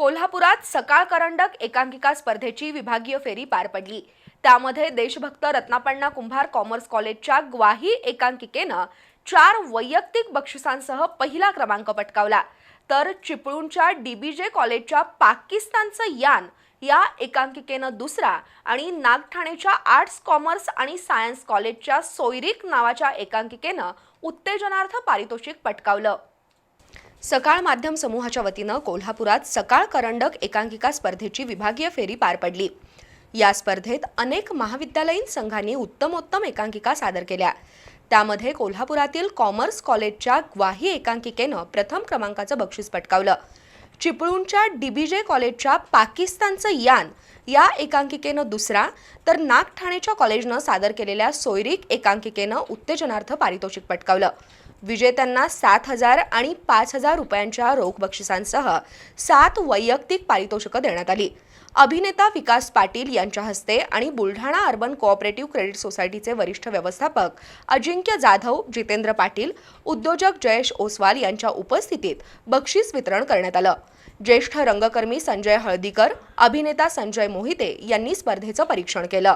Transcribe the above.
कोल्हापुरात सकाळ करंडक एकांकिका स्पर्धेची विभागीय फेरी पार पडली. त्यामध्ये देशभक्त रत्नापण्णा कुंभार कॉमर्स कॉलेजच्या ग्वाही एकांकिकेनं चार वैयक्तिक बक्षिसांसह पहिला क्रमांक पटकावला. तर चिपळूणच्या डीबीजे कॉलेजच्या पाकिस्तानचं यान या एकांकिकेनं दुसरा आणि नागठाणेच्या आर्ट्स कॉमर्स आणि सायन्स कॉलेजच्या सोयरिक नावाच्या एकांकिकेनं उत्तेजनार्थ पारितोषिक पटकावलं. सकाळ माध्यम समूहाच्या वतीनं कोल्हापुरात सकाळ करंडक एकांकिका स्पर्धेची विभागीय फेरी पार पडली. या स्पर्धेत अनेक महाविद्यालयीन संघांनी उत्तमोत्तम एकांकिका सादर केल्या. त्यामध्ये कोल्हापुरातील कॉमर्स कॉलेजच्या ग्वाही एकांकिकेनं प्रथम क्रमांकाचं बक्षीस पटकावलं. चिपळूणच्या डीबीजे कॉलेजच्या पाकिस्तानचं यान या एकांकिकेनं दुसरा तर नागठाणेच्या कॉलेजनं सादर केलेल्या सोयरीक एकांकिकेनं उत्तेजनार्थ पारितोषिक पटकावलं. विजेत्यांना सात हजार आणि पाच हजार रुपयांच्या रोख बक्षिसांसह सात वैयक्तिक पारितोषिकं देण्यात आली. अभिनेता विकास पाटील यांच्या हस्ते आणि बुलढाणा अर्बन कोऑपरेटिव्ह क्रेडिट सोसायटीचे वरिष्ठ व्यवस्थापक अजिंक्य जाधव जितेंद्र पाटील उद्योजक जयेश ओसवाल यांच्या उपस्थितीत बक्षीस वितरण करण्यात आलं. ज्येष्ठ रंगकर्मी संजय हळदीकर अभिनेता संजय मोहिते यांनी स्पर्धेचं परीक्षण केलं.